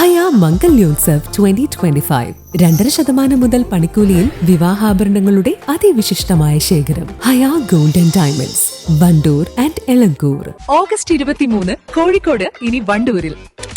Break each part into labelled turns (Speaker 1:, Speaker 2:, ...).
Speaker 1: Haya Mangalyotsav twenty twenty five രണ്ടര ശതമാനം മുതൽ പണിക്കൂലിയിൽ വിവാഹാഭരണങ്ങളുടെ അതിവിശിഷ്ടമായ ശേഖരം. Haya golden diamonds Wandoor and Elankur.
Speaker 2: August ഇരുപത്തിമൂന്ന് കോഴിക്കോട് ഇനി വണ്ടൂരിൽ.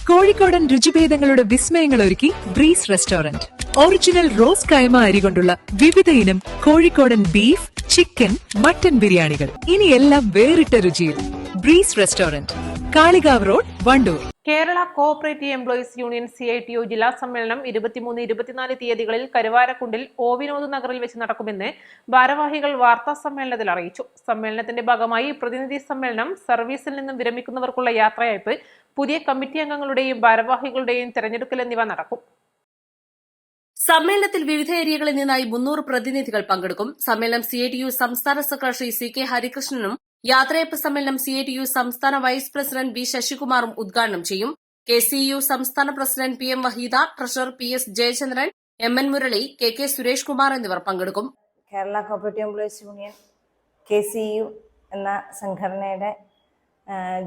Speaker 2: കോഴിക്കോടൻ രുചിഭേദങ്ങളുടെ വിസ്മയങ്ങൾ ഒരുക്കി ബ്രീസ് റെസ്റ്റോറന്റ്. ഒറിജിനൽ റോസ് കൈമ അരി കൊണ്ടുള്ള വിവിധ ഇനം കോഴിക്കോടൻ ബീഫ് ചിക്കൻ മട്ടൻ ബിരിയാണികൾ. ഇനി എല്ലാം വേറിട്ട രുചിയിൽ. Breeze restaurant. Kalikavu road Wandoor.
Speaker 3: Kerala cooperative employees union C I T U ജില്ലാ സമ്മേളനം ഇരുപത്തിമൂന്ന് ഇരുപത്തിനാല് തീയതികളിൽ കരുവാരക്കുണ്ടിൽ ഒ വിനോദ് നഗറിൽ വെച്ച് നടക്കുമെന്ന് ഭാരവാഹികൾ വാർത്താ സമ്മേളനത്തിൽ അറിയിച്ചു. സമ്മേളനത്തിന്റെ ഭാഗമായി പ്രതിനിധി സമ്മേളനം സർവീസിൽ നിന്നും വിരമിക്കുന്നവർക്കുള്ള യാത്രയയപ്പ് പുതിയ കമ്മിറ്റി അംഗങ്ങളുടെയും ഭാരവാഹികളുടെയും തെരഞ്ഞെടുക്കൽ എന്നിവ നടക്കും.
Speaker 4: സമ്മേളനത്തിൽ വിവിധ ഏരിയകളിൽ നിന്നായി മുന്നൂറ് പ്രതിനിധികൾ പങ്കെടുക്കും. സമ്മേളനം സി ടി യു സംസ്ഥാന സെക്രട്ടറി സി കെ ഹരികൃഷ്ണനും യാത്രയപ്പ് സമ്മേളനം സി ടി യു സംസ്ഥാന വൈസ് പ്രസിഡന്റ് വി ശശികുമാറും ഉദ്ഘാടനം ചെയ്യും. കെ സി യു സംസ്ഥാന president P M Waheeda treasurer P S Jayachandran M N Murali K K Suresh Kumar എന്നിവർ പങ്കെടുക്കും.
Speaker 5: Kerala cooperative employees union K C U എന്ന സംഘടനയുടെ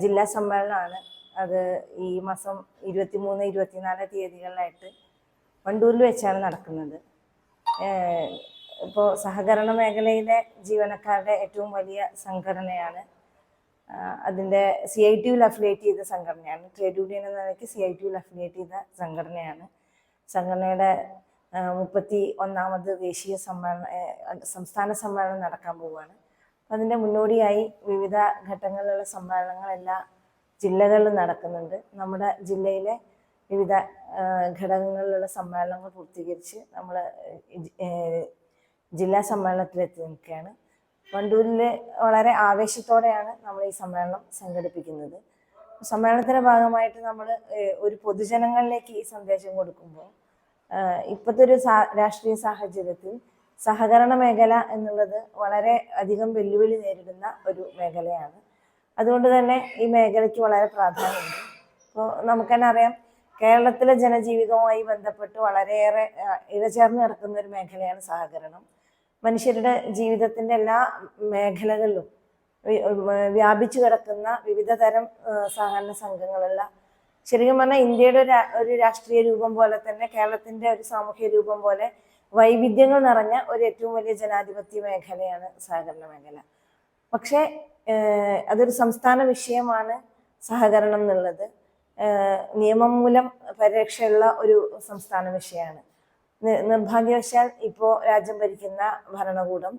Speaker 5: ജില്ലാ സമ്മേളനമാണ് അത് ഈ മാസം ഇരുപത്തിമൂന്ന് ഇരുപത്തിനാല് തീയതികളിലായിട്ട് വണ്ടൂരിൽ വെച്ചാണ് നടക്കുന്നത്. ഇപ്പോൾ സഹകരണ മേഖലയിലെ ജീവനക്കാരുടെ ഏറ്റവും വലിയ സംഘടനയാണ്. അതിന്റെ സി ഐ ടിയിൽ അഫിലിയേറ്റ് ചെയ്ത സംഘടനയാണ്. ട്രേഡ് യൂണിയൻ എന്ന നിലയ്ക്ക് സി ഐ ടിയിൽ അഫിലിയേറ്റ് ചെയ്ത സംഘടനയാണ്. സംഘടനയുടെ മുപ്പത്തി ഒന്നാമത് ദേശീയ സമ്മേളന സംസ്ഥാന സമ്മേളനം നടക്കാൻ പോവുകയാണ്. അപ്പം അതിന്റെ മുന്നോടിയായി വിവിധ ഘട്ടങ്ങളിലുള്ള സമ്മേളനങ്ങൾ എല്ലാ ജില്ലകളിലും നടക്കുന്നുണ്ട്. നമ്മുടെ ജില്ലയിലെ വിവിധ ഘടകങ്ങളിലുള്ള സമ്മേളനങ്ങൾ പൂർത്തീകരിച്ച് നമ്മൾ ജില്ലാ സമ്മേളനത്തിലെത്തി നിൽക്കുകയാണ്. വണ്ടൂരിൽ വളരെ ആവേശത്തോടെയാണ് നമ്മൾ ഈ സമ്മേളനം സംഘടിപ്പിക്കുന്നത്. സമ്മേളനത്തിന്റെ ഭാഗമായിട്ട് നമ്മൾ ഒരു പൊതുജനങ്ങളിലേക്ക് ഈ സന്ദേശം കൊടുക്കുമ്പോൾ ഇപ്പോഴത്തെ ഒരു രാഷ്ട്രീയ സാഹചര്യത്തിൽ സഹകരണ മേഖല എന്നുള്ളത് വളരെ അധികം വെല്ലുവിളി നേരിടുന്ന ഒരു മേഖലയാണ്. അതുകൊണ്ട് തന്നെ ഈ മേഖലയ്ക്ക് വളരെ പ്രാധാന്യമുണ്ട്. അപ്പോൾ നമുക്കെന്നെ അറിയാം കേരളത്തിലെ ജനജീവിതവുമായി ബന്ധപ്പെട്ട് വളരെയേറെ ഇഴചേർന്ന് കിടക്കുന്ന ഒരു മേഖലയാണ് സഹകരണം. മനുഷ്യരുടെ ജീവിതത്തിന്റെ എല്ലാ മേഖലകളിലും വ്യാപിച്ചു കിടക്കുന്ന വിവിധ തരം സഹകരണ സംഘങ്ങളുള്ള ശരിക്കും പറഞ്ഞാൽ ഇന്ത്യയുടെ ഒരു ഒരു രാഷ്ട്രീയ രൂപം പോലെ തന്നെ കേരളത്തിന്റെ ഒരു സാമൂഹ്യ രൂപം പോലെ വൈവിധ്യങ്ങൾ നിറഞ്ഞ ഒരു ഏറ്റവും വലിയ ജനാധിപത്യ മേഖലയാണ് സഹകരണ മേഖല. പക്ഷേ അതൊരു സംസ്ഥാന വിഷയമാണ് സഹകരണം എന്നുള്ളത്. നിയമം മൂലം പരിരക്ഷയുള്ള ഒരു സംസ്ഥാന വിഷയമാണ്. നിർഭാഗ്യവശാൽ ഇപ്പോൾ രാജ്യം ഭരിക്കുന്ന ഭരണകൂടം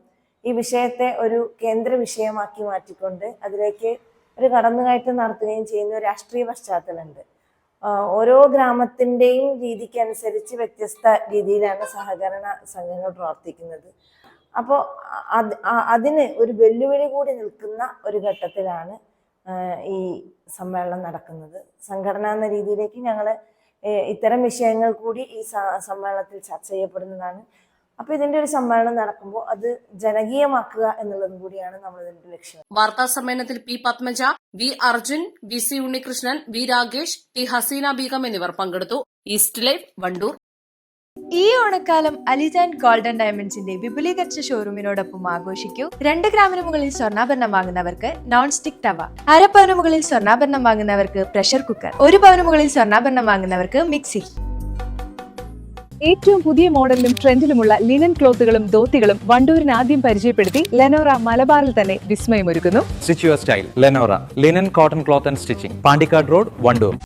Speaker 5: ഈ വിഷയത്തെ ഒരു കേന്ദ്ര വിഷയമാക്കി മാറ്റിക്കൊണ്ട് അതിലേക്ക് ഒരു കടന്നുകയറ്റം നടത്തുകയും ചെയ്യുന്ന രാഷ്ട്രീയ പശ്ചാത്തലമുണ്ട്. ഓരോ ഗ്രാമത്തിന്റെയും രീതിക്കനുസരിച്ച് വ്യത്യസ്ത രീതിയിലാണ് സഹകരണ സംഘങ്ങൾ പ്രവർത്തിക്കുന്നത്. അപ്പോൾ അത് അതിന് ഒരു വെല്ലുവിളി കൂടി നിൽക്കുന്ന ഒരു ഘട്ടത്തിലാണ് ഈ സമ്മേളനം നടക്കുന്നത്. സംഘടന എന്ന രീതിയിലേക്ക് ഞങ്ങൾ ഇത്തരം വിഷയങ്ങൾ കൂടി ഈ സമ്മേളനത്തിൽ ചർച്ച ചെയ്യപ്പെടുന്നതാണ്. അപ്പൊ ഇതിന്റെ ഒരു സമ്മേളനം നടക്കുമ്പോൾ അത് ജനകീയമാക്കുക എന്നുള്ളതും കൂടിയാണ് നമ്മൾ ഇതിന്റെ ലക്ഷ്യം.
Speaker 4: വാർത്താ സമ്മേളനത്തിൽ P Padmaja V Arjun V C Unnikrishnan V Ragesh T Haseena Begum എന്നിവർ പങ്കെടുത്തു. East life Wandoor.
Speaker 6: ഈ ഓണക്കാലം അലിജാൻ ഗോൾഡൻ ഡയമണ്ട്സിന്റെ വിപുലീകരിച്ച ഷോറൂമിനോടൊപ്പം ആഘോഷിക്കൂ രണ്ട് ഗ്രാമിന് മുകളിൽ സ്വർണാഭരണം വാങ്ങുന്നവർക്ക് നോൺ സ്റ്റിക് തവ അര പവന് മുകളിൽ സ്വർണാഭരണം വാങ്ങുന്നവർക്ക് പ്രഷർ കുക്കർ ഒരു പവന് മുകളിൽ സ്വർണാഭരണം വാങ്ങുന്നവർക്ക് മിക്സി
Speaker 2: ഏറ്റവും പുതിയ മോഡലിലും ട്രെൻഡിലുമുള്ള ലിനൻ ക്ലോത്തുകളും ധോത്തികളും വണ്ടൂരിന് ആദ്യം പരിചയപ്പെടുത്തി ലെനോറ മലബാറിൽ തന്നെ വിസ്മയമൊരുക്കുന്നു
Speaker 7: style. Lenora. Linen, cotton cloth and stitching. Pandikad Road, Vandoor.